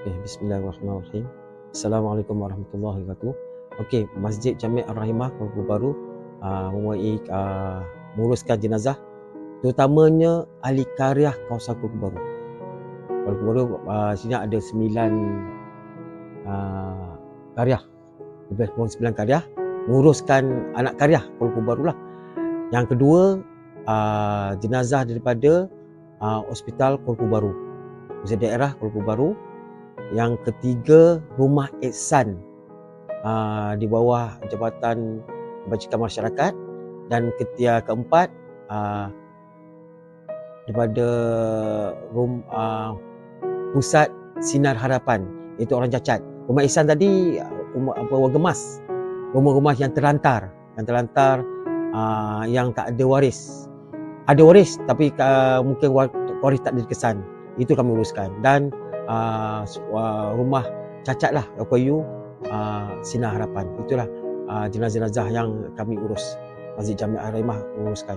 Okay, bismillahirrahmanirrahim. Assalamualaikum warahmatullahi wabarakatuh. Okey, Masjid Jami' Ar-Rahimah Kuala Baru uh, mempunyai uh, menguruskan jenazah terutamanya ahli karya kawasan Kuala Baru. Kuala Baru uh, sini ada sembilan uh, karya. Lebih kurang sembilan karya menguruskan anak karya Kuala Baru lah. Yang kedua uh, jenazah daripada uh, Hospital Kuala Baru. Pusat daerah Kuala Baru. Yang ketiga Rumah Ihsan uh, di bawah Jabatan Kebajikan Masyarakat dan ketiga keempat uh, daripada rum, uh, Pusat Sinar Harapan itu orang cacat. Rumah Ihsan tadi rumah apa warga emas. Rumah-rumah yang terlantar, yang terlantar uh, yang tak ada waris. Ada waris tapi uh, mungkin waris tak dikesan. Itu kami uruskan dan uh, rumah cacat lah FYU uh, Sinar Harapan. Itulah uh, jenazah-jenazah yang kami urus. Masjid Jami' Ar-Rahimah uruskan.